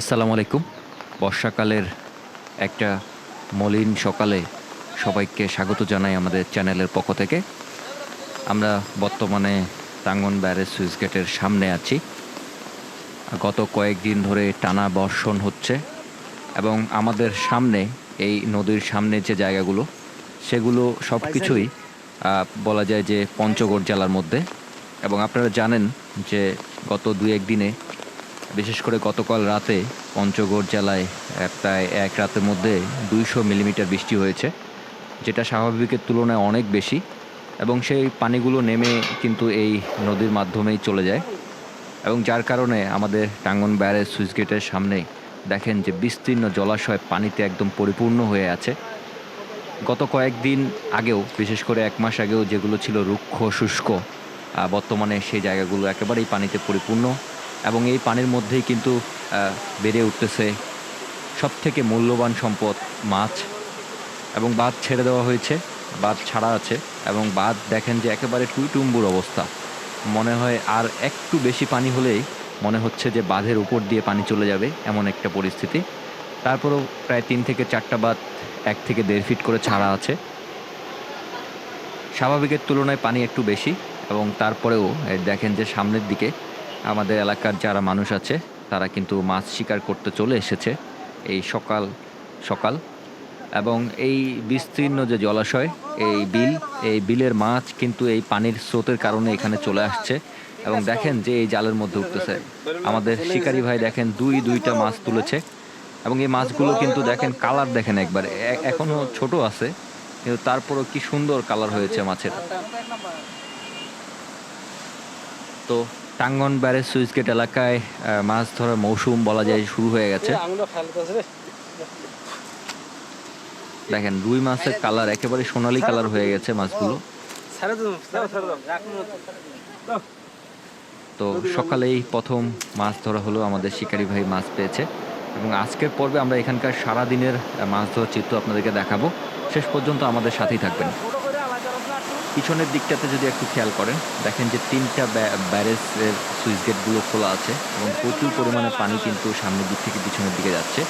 আসসালামু আলাইকুম। বর্ষাকালের একটা মলিন সকালে সবাইকে স্বাগত জানাই আমাদের চ্যানেলের পক্ষ থেকে। আমরা বর্তমানে টাঙ্গন ব্যারেজ সুইচ গেটের সামনে আছি। গত কয়েকদিন ধরে টানা বর্ষণ হচ্ছে এবং আমাদের সামনে এই নদীর সামনে যে জায়গাগুলো সেগুলো সব কিছুই বলা যায় যে পঞ্চগড় জেলার মধ্যে। এবং আপনারা জানেন যে গত দু এক দিনে বিশেষ করে গতকাল রাতে পঞ্চগড় জেলায় প্রায় এক রাতের মধ্যে দুইশো মিলিমিটার বৃষ্টি হয়েছে, যেটা স্বাভাবিকের তুলনায় অনেক বেশি এবং সেই পানিগুলো নেমে কিন্তু এই নদীর মাধ্যমেই চলে যায় এবং যার কারণে আমাদের টাঙ্গন ব্যারেজ সুইচ গেটের সামনে দেখেন যে বিস্তীর্ণ জলাশয় পানিতে একদম পরিপূর্ণ হয়ে আছে। গত কয়েকদিন আগেও, বিশেষ করে এক মাস আগেও যেগুলো ছিল রুক্ষ, শুষ্ক বর্তমানে সেই জায়গাগুলো একেবারেই পানিতে পরিপূর্ণ। এবং এই পানির মধ্যেই কিন্তু বেড়ে উঠতেছে সব থেকে মূল্যবান সম্পদ, মাছ। এবং বাঁধ ছেড়ে দেওয়া হয়েছে, বাঁধ ছাড়া আছে এবং বাঁধ দেখেন যে একেবারে টুইটুম্বুর অবস্থা। মনে হয় আর একটু বেশি পানি হলেই মনে হচ্ছে যে বাঁধের উপর দিয়ে পানি চলে যাবে এমন একটা পরিস্থিতি। তারপরেও প্রায় তিন থেকে চারটা বাঁধ এক থেকে দেড় ফিট করে ছাড়া আছে। স্বাভাবিকের তুলনায় পানি একটু বেশি এবং তারপরেও দেখেন যে সামনের দিকে আমাদের এলাকার যারা মানুষ আছে, তারা কিন্তু মাছ শিকার করতে চলে এসেছে এই সকাল সকাল। এবং এই বিস্তীর্ণ যে জলাশয়, এই বিল, এই বিলের মাছ কিন্তু এই পানির স্রোতের কারণে এখানে চলে আসছে। এবং দেখেন যে এই জালের মধ্যে উঠতেছে। আমাদের শিকারী ভাই দেখেন দুই, দুইটা মাছ তুলেছে। এবং এই মাছগুলো কিন্তু দেখেন কালার দেখেন একবার। এ- এখনও ছোট আছে, কিন্তু তারপরও কি সুন্দর কালার হয়েছে মাছের। তো টাঙ্গন ব্যারেজ সুইচ গেট এলাকায় মাছ ধরার মৌসুম বলা যায় শুরু হয়ে গেছে। দেখেন রুই মাছের কালার একেবারে সোনালী কালার হয়ে গেছে মাছগুলো। তো সকালেই প্রথম মাছ ধরা হলো আমাদের শিকারী ভাই মাছ পেয়েছে। এবং আজকের পর্বে আমরা এখানকার সারা দিনের মাছ ধরার চিত্র আপনাদেরকে দেখাবো। শেষ পর্যন্ত আমাদের সাথেই থাকবেন। পিছনের দিকটাতে যদি একটু খেয়াল করেন, দেখেন যে তিনটা ব্যা- ব্যারেজের সুইচ গেটগুলো খোলা আছে এবং প্রচুর পরিমাণে পানি কিন্তু সামনের দিক থেকে পিছনের দিকে যাচ্ছে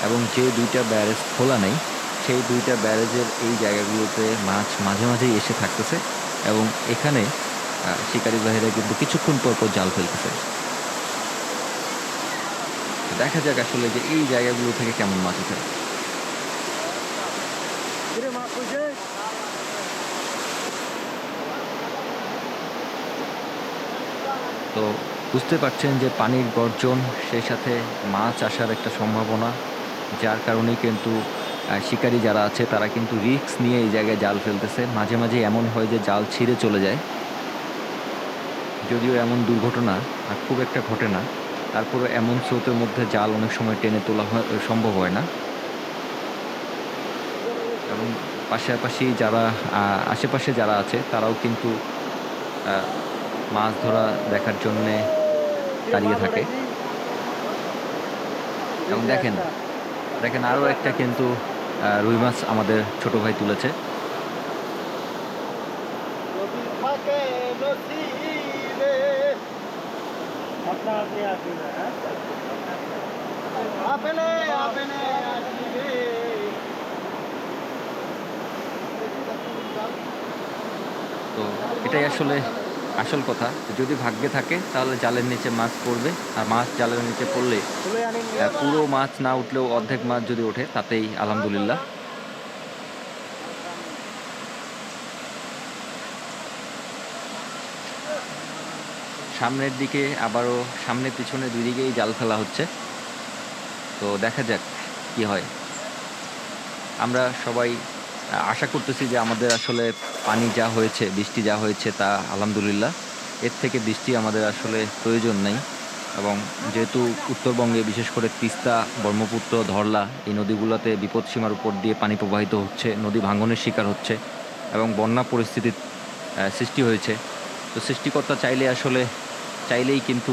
এবং যে দুইটা ব্যারেজ খোলা নেই, সেই দুইটা ব্যারেজের এই জায়গাগুলোতে মাছ মাঝে মাঝেই এসে থাকতেছে এবং এখানে শিকারী ভাইরা কিন্তু কিছুক্ষণ পর পর জাল ফেলতেছে। দেখা যাক আসলে যে এই জায়গাগুলো থেকে কেমন মাছ ওঠে কিরে মাছ কইছে তো বুঝতে পারছেন যে পানির গর্জন, সেই সাথে মাছ আসার একটা সম্ভাবনা, যার কারণে কিন্তু শিকারী যারা আছে, তারা কিন্তু রিস্ক নিয়ে এই জায়গায় জাল ফেলতেছে। মাঝে মাঝে এমন হয় যে জাল ছিঁড়ে চলে যায়। যদিও এমন দুর্ঘটনা, আর খুব একটা ঘটে না। তারপরে এমন স্রোতের মধ্যে জাল অনেক সময় টেনে তোলা সম্ভব হয় না। এবং পাশাপাশি যারা আশেপাশে যারা আছে, তারাও কিন্তু মাছ ধরা দেখার জন্যে দাঁড়িয়ে থাকে। এবং দেখেন দেখেন আরও একটা কিন্তু রুই মাছ আমাদের ছোট ভাই তুলেছে। তো এটাই আসলে আসল কথা, যদি ভাগ্যে থাকে, তাহলে জালের নিচে মাছ পড়বে, আর মাছ জালের নিচে পড়লে পুরো মাছ না উঠলেও অর্ধেক মাছ যদি ওঠে, তাতেই আলহামদুলিল্লাহ। সামনের দিকে আবারও সামনে পিছনে দুই দিকেই জাল ফেলা হচ্ছে। তো দেখা যাক কি হয়। আমরা সবাই আশা করতেছি যে আমাদের আসলে পানি যা হয়েছে, বৃষ্টি যা হয়েছে তা আলহামদুলিল্লাহ। এর থেকে বৃষ্টি আমাদের আসলে প্রয়োজন নেই এবং যেহেতু উত্তরবঙ্গে বিশেষ করে তিস্তা, ব্রহ্মপুত্র, ধরলা এই নদীগুলোতে বিপদসীমার উপর দিয়ে পানি প্রবাহিত হচ্ছে, নদী ভাঙনের শিকার হচ্ছে এবং বন্যা পরিস্থিতির সৃষ্টি হয়েছে। তো সৃষ্টিকর্তা চাইলে আসলে, চাইলেই কিন্তু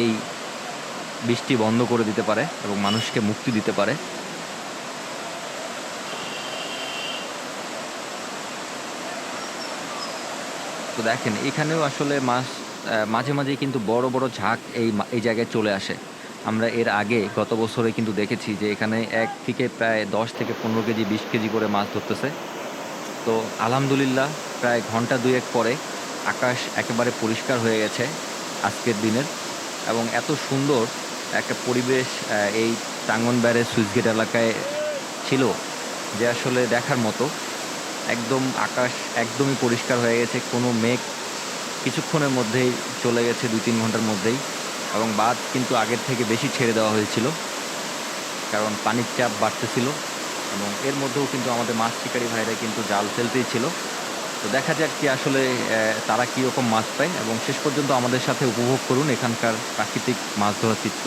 এই বৃষ্টি বন্ধ করে দিতে পারে এবং মানুষকে মুক্তি দিতে পারে। তো দেখেন, এখানেও আসলে মাছ মাঝে মাঝে কিন্তু বড় বড় ঝাঁক এই এই জায়গায় চলে আসে। আমরা এর আগে গত বছরে কিন্তু দেখেছি যে এখানে এক থেকে প্রায় দশ থেকে পনেরো কেজি, বিশ কেজি করে মাছ ধরতেছে। তো আলহামদুলিল্লাহ প্রায় ঘণ্টা দুয়েক পরে আকাশ একেবারে পরিষ্কার হয়ে গেছে আজকের দিনের এবং এত সুন্দর একটা পরিবেশ এই টাঙ্গনবাড়ির সুইচগেট এলাকায় ছিল যে আসলে দেখার মতো। একদম আকাশ একদমই পরিষ্কার হয়ে গেছে, কোনো মেঘ কিছুক্ষণের মধ্যেই চলে গেছে দুই তিন ঘণ্টার মধ্যেই এবং বাঁধ কিন্তু আগের থেকে বেশি ছেড়ে দেওয়া হয়েছিল কারণ পানির চাপ বাড়তেছিল এবং এর মধ্যেও কিন্তু আমাদের মাছ শিকারী ভাইরা কিন্তু জাল ফেলতেই ছিল। তো দেখা যাক কি আসলে তারা কীরকম মাছ পায় এবং শেষ পর্যন্ত আমাদের সাথে উপভোগ করুন এখানকার প্রাকৃতিক মাছ ধরার চিত্র।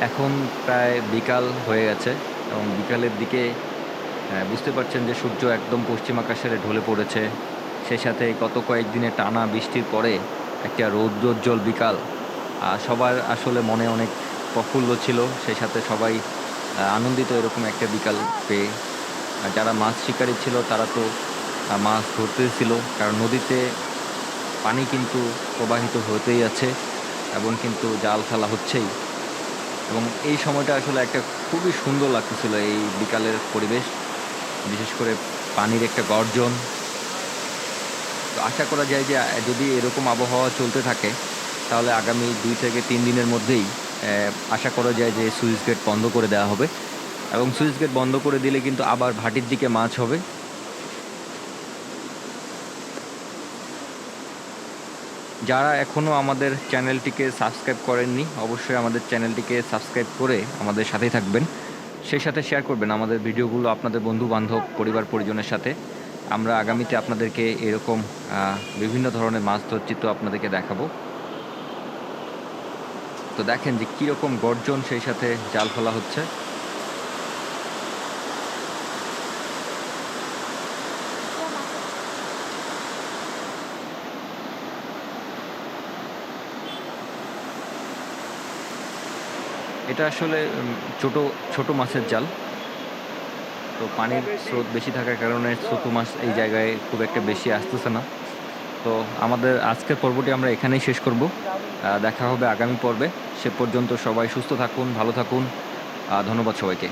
এখন প্রায় বিকাল হয়ে গেছে এবং বিকালের দিকে বুঝতে পারছেন যে সূর্য একদম পশ্চিম আকাশে ঢলে পড়েছে। সেই সাথে গত কয়েকদিনে টানা বৃষ্টির পরে একটা রৌদ্রোজ্জ্বল বিকাল। আর সবার আসলে মনে অনেক প্রফুল্ল ছিল। সেই সাথে সবাই আনন্দিত এরকম একটা বিকাল পেয়ে। আর যারা মাছ শিকারী ছিল তারা তো মাছ ধরতেছিল। কারণ নদীতে পানি কিন্তু প্রবাহিত হতেই আছে এবং কিন্তু জাল ফেলা হচ্ছেই। এবং এই সময়টা আসলে একটা খুবই সুন্দর লাগতেছিল এই বিকালের পরিবেশ, বিশেষ করে পানির একটা গর্জন। তো আশা করা যায় যে যদি এরকম আবহাওয়া চলতে থাকে, তাহলে আগামী দুই থেকে তিন দিনের মধ্যেই আশা করা যায় যে সুইচ গেট বন্ধ করে দেওয়া হবে। এবং সুইচ গেট বন্ধ করে দিলে কিন্তু আবার ভাটির দিকে মাছ হবে। যারা এখনও আমাদের চ্যানেলটিকে সাবস্ক্রাইব করেননি, অবশ্যই আমাদের চ্যানেলটিকে সাবস্ক্রাইব করে আমাদের সাথেই থাকবেন। সেই সাথে শেয়ার করবেন আমাদের ভিডিওগুলো আপনাদের বন্ধু বান্ধব পরিবার, পরিজনের সাথে। আমরা আগামীতে আপনাদেরকে এরকম বিভিন্ন ধরনের মাছ ধর চিত্র আপনাদেরকে দেখাবো। তো দেখেন যে কীরকম গর্জন সেই সাথে জাল ফেলা হচ্ছে। এটা আসলে ছোট ছোট মাছের জাল। তো পানির স্রোত বেশি থাকার কারণে ছোট মাছ এই জায়গায় খুব একটা বেশি আসতেছে না। তো আমাদের আজকের পর্বটি আমরা এখানেই শেষ করব। দেখা হবে আগামী পর্বে। সে পর্যন্ত সবাই সুস্থ থাকুন, ভালো থাকুন। ধন্যবাদ সবাইকে।